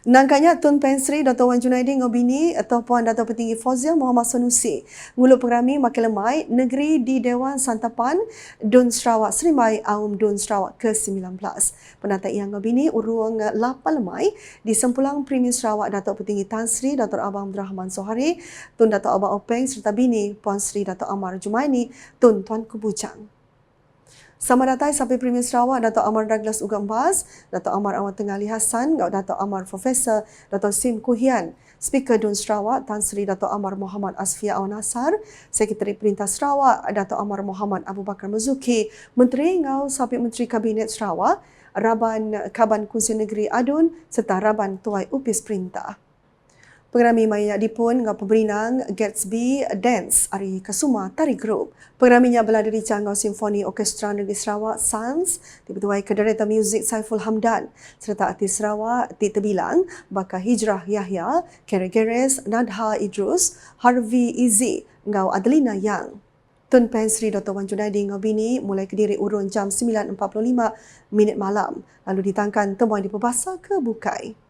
Nangkanya Tun Pensri Dr. Wan Junaidi Ngobini atau Puan Dato' Petinggi Fauziah Muhammad Sanusi ngulu pengrami makin lemai negeri di Dewan Santapan Dun Sarawak Serimai Aum Dun Sarawak ke-19. Penata yang Ngobini urung 8 lemai di Sempulang Premier Sarawak Dato' Petinggi Tan Sri Dr. Abang Abdul Rahman Sohari, Tun Dato' Abang Openg serta bini Puan Sri Dato' Amar Jumaini, Tun Tuan Kubujang. Sama datai sampai Premier Sarawak, Dato' Amar Douglas Ugambas, Dato' Amar Awad Tengah Ali Hassan, Dato' Amar Profesor, Dato' Sim Kuhian, Speaker Dun Sarawak, Tan Sri Dato' Amar Muhammad Asfia Awan Nasar, Sekretari Perintah Sarawak, Dato' Amar Muhammad Abu Bakar Mazuki, Menteri Ngau Sampai Menteri Kabinet Sarawak, Raban Kaban Kunci Negeri Adun, serta Raban Tuai Upis Perintah. Pengerami maya dipun dengan pemberinang Gatsby Dance Ari Kasuma Tari Group. Pengeraminya beladiri Canggau Simfoni Orkestra Negeri Sarawak SANS dipertuai ke Director Music Saiful Hamdan serta artis Sarawak Ti Terbilang Bakar Hijrah Yahya, Kere Geres, Nadha Idrus, Harvey Izzy, Ngau Adelina Yang. Tun Pen Sri Dr. Wan Junaidi Ngabini mulai kediri urun jam 9.45 minit malam lalu ditangkan temuan di Perbasa ke Bukai.